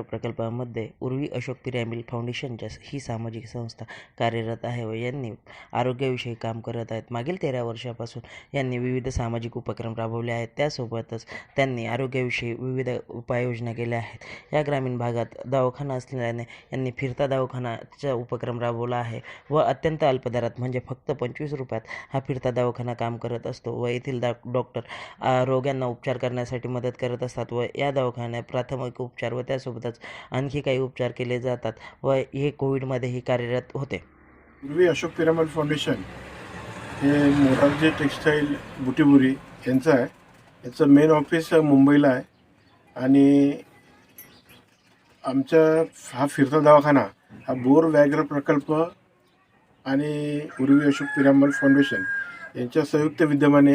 प्रकल्पामध्ये उर्वी अशोक पिरॅमिड फाउंडेशनच्या ही सामाजिक संस्था कार्यरत आहे व यांनी आरोग्याविषयी काम करत आहेत. मागील तेरा वर्षापासून यांनी विविध सामाजिक उपक्रम राबवले आहेत. त्यासोबतच त्यांनी आरोग्याविषयी विविध उपाययोजना केल्या आहेत. या ग्रामीण भागात दवाखाना असल्याने यांनी फिरता दवाखानाचा उपक्रम राबवला आहे व अत्यंत अल्प दरात म्हणजे फक्त पंचवीस रुपयात हा फिरता दवाखाना काम करत असतो व येथील डॉ डॉक्टर रोग्यांना उपचार करण्यासाठी मदत करत असतात व या दवाखान्यात प्राथमिक उपचार व त्यासोबत सोबतच आणखी काही उपचार केले जातात व हे कोविडमध्येही कार्यरत होते. पूर्वी अशोक पिरामल फाउंडेशन हे मोरारजी टेक्स्टाईल बुटीबुरी यांचं आहे. याचं मेन ऑफिस मुंबईला आहे. आणि आमचा हा फिरता दवाखाना हा बोर व्याघ्र प्रकल्प आणि उर्वी अशोक पिरामल फाउंडेशन यांच्या संयुक्त विद्यमाने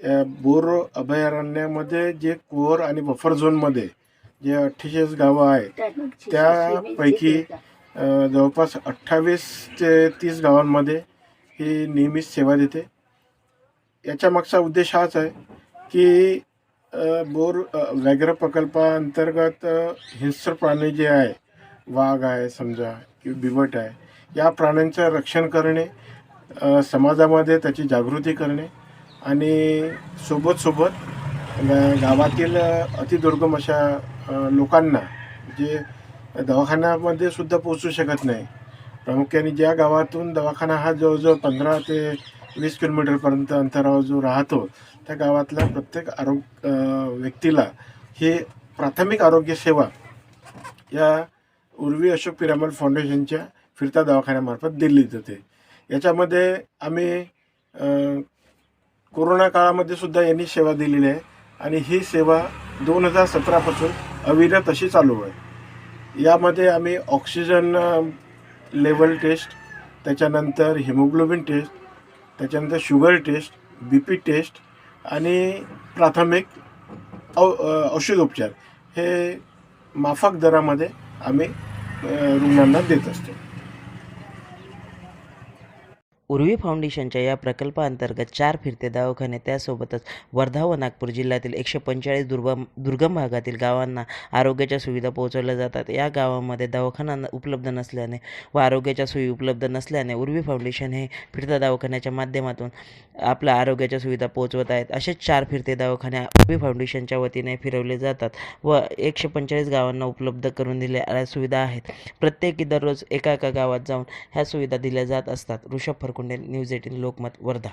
या बोर अभयारण्यामध्ये जे कोर आणि बफर झोनमध्ये जे अठ्ठेचाळीस गावं आहेत त्यापैकी जवळपास अठ्ठावीस ते तीस गावांमध्ये ही नेहमीच सेवा देते. याच्या मागचा उद्देश हाच आहे की बोर व्याघ्र प्रकल्पाअंतर्गत हिंस्र प्राणी जे आहे वाघ आहे समजा किंवा बिबट आहे या प्राण्यांचं रक्षण करणे समाजामध्ये त्याची जागृती करणे आणि सोबत सोबत गावातील अतिदुर्गम अशा लोकांना जे दवाखान्यामध्ये सुद्धा पोचू शकत नाही. प्रामुख्याने ज्या गावातून दवाखाना हा जवळजवळ पंधरा ते वीस किलोमीटरपर्यंत अंतरावर जो राहतो त्या गावातल्या प्रत्येक आरोग्य व्यक्तीला हे प्राथमिक आरोग्य सेवा या उर्वी अशोक पिरामल फाउंडेशनच्या फिरता दवाखान्यामार्फत दिली जाते. याच्यामध्ये आम्ही कोरोना काळामध्ये सुद्धा यांनी सेवा दिलेली आहे आणि ही सेवा दोन हजार सतरापासून अविरत अशी चालू आहे. यामध्ये आम्ही ऑक्सिजन लेवल टेस्ट त्याच्यानंतर हिमोग्लोबिन टेस्ट त्याच्यानंतर sugar test B P test आणि प्राथमिक औ औषधोपचार हे माफक दरामध्ये आम्ही रुग्णांना देत असतो. उर्वी फाउंडेशनच्या या प्रकल्पाअंतर्गत चार फिरते दवाखाने त्यासोबतच वर्धा व नागपूर जिल्ह्यातील एकशे पंचेचाळीस दुर्गम दुर्गम भागातील गावांना आरोग्याच्या सुविधा पोहोचवल्या जातात. या गावामध्ये दवाखाना उपलब्ध नसल्याने व आरोग्याच्या सोयी उपलब्ध नसल्याने उर्वी फाउंडेशन हे फिरत्या दवाखान्याच्या माध्यमातून आपल्या आरोग्याच्या सुविधा पोहोचवत आहेत. असेच चार फिरते दवाखाने उर्वी फाउंडेशनच्या वतीने फिरवले जातात व एकशे पंचेचाळीस गावांना उपलब्ध करून दिल्या सुविधा आहेत. प्रत्येकी दररोज एका एका गावात जाऊन ह्या सुविधा दिल्या जात असतात. Rishabh Farkunde news eighteen Lokmat Wardha